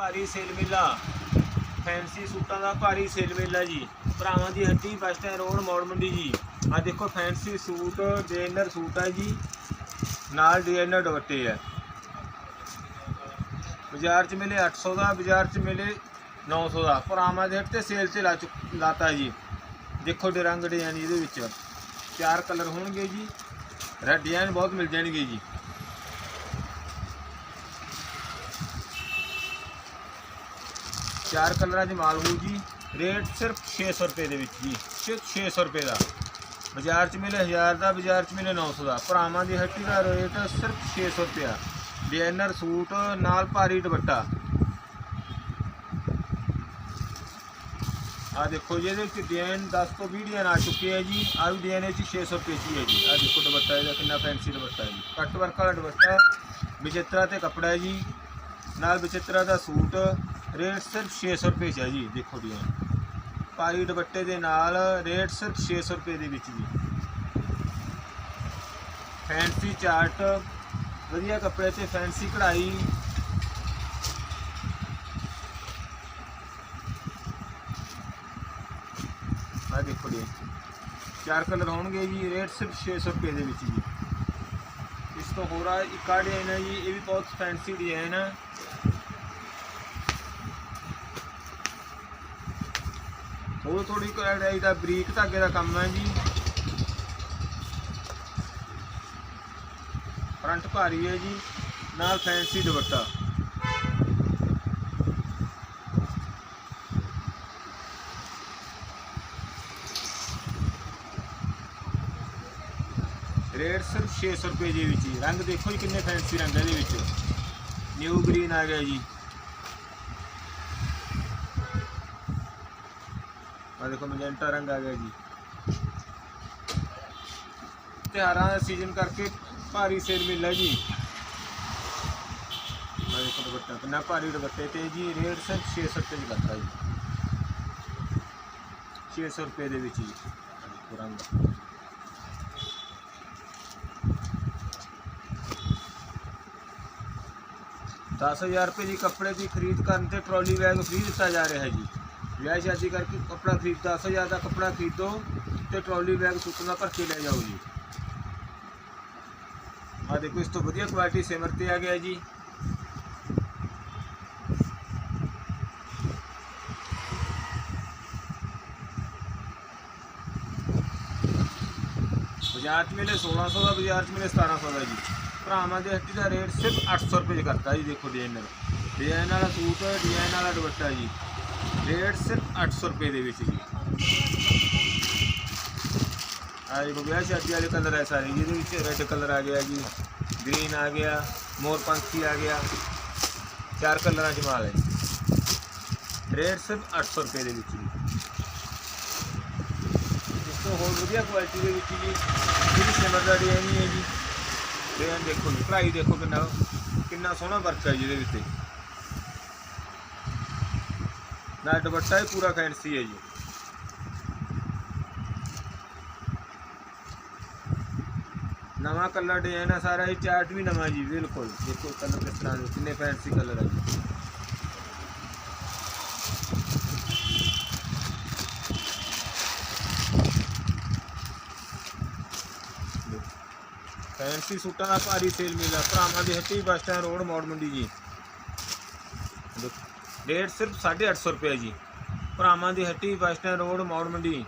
ਭਾਰੀ ਸੇਲ ਮੇਲਾ। ਫੈਂਸੀ ਸੂਟਾਂ ਦਾ ਭਾਰੀ ਸੇਲ ਮੇਲਾ ਜੀ। ਭਰਾਵਾਂ ਦੀ ਹੱਟੀ bus stand road, Maur Mandi ਜੀ। ਆ ਦੇਖੋ ਫੈਂਸੀ ਸੂਟ, ਡਿਜ਼ਾਈਨਰ ਸੂਟ ਹੈ ਜੀ। ਨਾਲ ਡਿਜ਼ਾਈਨਰ ਦੁਪੱਟੇ ਆ। ਬਾਜ਼ਾਰ 'ਚ ਮਿਲੇ 800 ਦਾ, ਬਾਜ਼ਾਰ 'ਚ ਮਿਲੇ 900 ਦਾ। ਭਰਾਵਾਂ ਦੇ ਹੱਟ ਤੇ ਸੇਲ 'ਤੇ ਲਾ ਚੁੱਕ- ਲਾਤਾ ਜੀ। ਦੇਖੋ ਡੇ ਰੰਗ ਡਿਜ਼ਾਈਨ ਇਹਦੇ ਵਿੱਚ। ਚਾਰ ਕਲਰ ਹੋਣਗੇ ਜੀ। ਰੈਡ ਡਿਜ਼ਾਈਨ ਬਹੁਤ ਮਿਲ ਜਾਣਗੇ ਜੀ। ਚਾਰ ਕਲਰਾਂ 'ਚ ਮਾਲ ਹੋਊ ਜੀ। ਰੇਟ ਸਿਰਫ 600 ਰੁਪਏ ਦੇ ਵਿੱਚ ਜੀ। ਸਿਰਫ 600 ਰੁਪਏ ਦਾ। ਬਾਜ਼ਾਰ 'ਚ ਮਿਲੇ 1000 ਦਾ, ਬਾਜ਼ਾਰ 'ਚ ਮਿਲੇ 900 ਦਾ। ਭਰਾਵਾਂ ਦੀ ਹੱਟੀ ਦਾ ਰੇਟ ਸਿਰਫ 600 ਰੁਪਿਆ ਡਿਜ਼ਾਈਨਰ ਸੂਟ, ਨਾਲ ਭਾਰੀ ਦੁਪੱਟਾ। ਆ ਦੇਖੋ ਜੀ, ਇਹਦੇ ਵਿੱਚ ਡਿਜ਼ਾਈਨ 10 ਤੋਂ 20 ਡਿਜ਼ਾਈਨ ਆ ਚੁੱਕੇ ਹੈ ਜੀ। ਆ ਵੀ ਡਿਜ਼ਾਈਨ ਇਹ 'ਚ 600 ਰੁਪਏ 'ਚ ਹੈ ਜੀ। ਆ ਦੇਖੋ ਦੁਪੱਟਾ ਇਹਦਾ ਕਿੰਨਾ ਫੈਂਸੀ ਦੁਪੱਟਾ ਹੈ ਜੀ। ਕੱਟ ਵਰਕ ਵਾਲਾ ਦੁਪੱਟਾ ਵਿਚਿੱਤਰਾ ਤੇ ਕੱਪੜਾ ਹੈ ਜੀ। ਨਾਲ ਵਿਚਿੱਤਰਾ ਦਾ ਸੂਟ। ਰੇਟ ਸਿਰਫ 600 ਰੁਪਏ 'ਚ ਹੈ ਜੀ, ਦੇਖੋ ਡਿਜ਼ਾਈਨ ਭਾਰੀ ਦੁਪੱਟੇ ਦੇ ਨਾਲ ਰੇਟ ਸਿਰਫ 600 ਰੁਪਏ ਦੇ ਵਿੱਚ ਜੀ। ਫੈਂਸੀ ਚਾਰਟ ਵਧੀਆ ਕੱਪੜੇ ਤੇ ਫੈਂਸੀ ਕਢਾਈ। ਆ ਦੇਖੋ ਜੀ, ਚਾਰ ਕਲਰ ਹੋਣਗੇ ਜੀ, ਰੇਟ ਸਿਰਫ 600 ਰੁਪਏ ਦੇ ਵਿੱਚ ਜੀ। ਇਸ ਤੋਂ ਹੋਰ ਆ, ਇੱਕ ਆ ਡਿਜ਼ਾਈਨ ਹੈ ਜੀ, ਇਹ ਵੀ ਬਹੁਤ ਫੈਂਸੀ ਡਿਜ਼ਾਈਨ ਹੈ। ਥੋੜੀ ਥੋੜੀ ਕਢਾਈ ਦਾ ਬਰੀਕ ਧਾਗੇ ਦਾ ਕੰਮ ਹੈ ਜੀ। ਫਰੰਟ ਭਾਰੀ ਹੈ ਜੀ, ਨਾਲ ਫੈਂਸੀ ਦੁਪੱਟਾ। ਰੇਟ ਸਿਰਫ 600 ਰੁਪਏ ਦੇ ਵਿੱਚ ਹੀ ਰੰਗ ਦੇਖੋ ਜੀ ਕਿੰਨੇ ਫੈਂਸੀ ਰੰਗ ਹੈ ਇਹਦੇ ਵਿੱਚ। ਨਿਊ ਗ੍ਰੀਨ ਆ ਗਿਆ ਜੀ। ਆ ਦੇਖੋ ਮੈਜੈਂਟਾ ਰੰਗ ਆ ਗਿਆ ਜੀ। ਤਿਉਹਾਰਾਂ ਦਾ ਸੀਜ਼ਨ ਕਰਕੇ ਭਾਰੀ ਸੇਲ ਮਿਲਦਾ ਜੀ। ਆ ਦੇਖੋ ਦੁਪੱਟਾ ਕਿੰਨਾ ਭਾਰੀ ਦੁਪੱਟੇ ਤੇ ਜੀ, ਰੇਟ ਸਿਰਫ 600 ਰੁਪਏ ਦੀ ਕਰਦਾ ਜੀ। 600 ਰੁਪਏ ਦੇ ਵਿੱਚ ਜੀ ਰੰਗ। ਦਸ ਹਜ਼ਾਰ ਰੁਪਏ ਦੀ ਕੱਪੜੇ ਦੀ ਖਰੀਦ ਕਰਨ ਤੇ ਟਰਾਲੀ ਬੈਗ ਫ੍ਰੀ ਦਿੱਤਾ ਜਾ ਰਿਹਾ ਹੈ ਜੀ। ਵਿਆਹ ਸ਼ਾਦੀ ਕਰਕੇ ਕੱਪੜਾ ਖਰੀਦ 10000 ਦਾ ਕੱਪੜਾ ਖਰੀਦੋ ਤੇ ਟਰਾਲੀ ਬੈਗ ਸੁੱਕਣਾ ਭਰ ਕੇ ਲੈ ਜਾਓ ਜੀ। ਆ ਦੇਖੋ, ਇਸ ਤੋਂ ਵਧੀਆ ਕੁਆਲਿਟੀ ਸਿਮਰ ਤੇ ਆ ਗਿਆ ਜੀ। ਬਾਜ਼ਾਰ 'ਚ ਮਿਲੇ 1600 ਦਾ, ਬਾਜ਼ਾਰ 'ਚ ਮਿਲੇ 1700 ਦਾ ਜੀ। ਭਰਾਵਾਂ ਦੇ ਹੱਟੀ ਦਾ ਰੇਟ ਸਿਰਫ 800 ਰੁਪਏ 'ਚ ਕਰਤਾ ਜੀ, ਦੇਖੋ ਡਿਜ਼ਾਈਨਰ ਡਿਜ਼ਾਈਨ ਵਾਲਾ ਸੂਟ ਡਿਜ਼ਾਈਨ ਵਾਲਾ ਦੁਪੱਟਾ ਜੀ। ਰੇਟ ਸਿਰਫ 800 ਰੁਪਏ ਦੇ ਵਿੱਚ ਜੀ। ਆ ਦੇਖੋ ਵਿਆਹ ਸ਼ਾਦੀ ਵਾਲੇ ਕਲਰ ਹੈ ਸਾਰੇ, ਜਿਹਦੇ ਵਿੱਚ ਰੈੱਡ ਕਲਰ ਆ ਗਿਆ ਜੀ ਗ੍ਰੀਨ ਆ ਗਿਆ, ਮੋਰ ਪੰਖੀ ਆ ਗਿਆ, ਚਾਰ ਕਲਰਾਂ 'ਚ ਮਾਲ ਹੈ। ਰੇਟ ਸਿਰਫ 800 ਰੁਪਏ ਦੇ ਵਿੱਚ ਜੀ। ਇਸ ਤੋਂ ਹੋਰ ਵਧੀਆ ਕੁਆਲਿਟੀ ਦੇ ਵਿੱਚ ਜੀ, ਜਿਹੜੀ ਸਿਮਰ ਦਾ ਡਿਜ਼ਾਈਨ ਹੈ ਜੀ ਡਿਜ਼ਾਈਨ ਦੇਖੋ ਜੀ ਕਢਾਈ ਦੇਖੋ ਕਿੰਨਾ ਕਿੰਨਾ ਸੋਹਣਾ ਵਰਕ ਹੈ ਜਿਹਦੇ ਵਿੱਚ। ਨਾ ਦੁਪੱਟਾ ਹੀ ਪੂਰਾ ਫੈਂਸੀ ਹੈ ਜੀ। ਨਵਾਂ ਕਲਰ ਡਿਜ਼ਾਈਨ ਹੈ ਸਾਰਾ, ਇਹ ਚਾਰਟ ਵੀ ਨਵਾਂ ਜੀ, ਬਿਲਕੁਲ। ਦੇਖੋ ਕਲਰ ਕਿਸ ਤਰ੍ਹਾਂ ਦੇ, ਕਿੰਨੇ ਫੈਂਸੀ ਕਲਰ ਹੈ ਜੀ। ਫੈਂਸੀ ਸੂਟਾਂ ਦਾ ਭਾਰੀ ਸੇਲ ਮੇਲਾ ਭਰਾਵਾਂ ਦੀ ਹੱਟੀ bus stand road Maur Mandi ਜੀ। ਰੇਟ ਸਿਰਫ 850 ਰੁਪਏ ਜੀ। ਭਰਾਵਾਂ ਦੀ ਹੱਟੀ bus stand road Maur Mandi.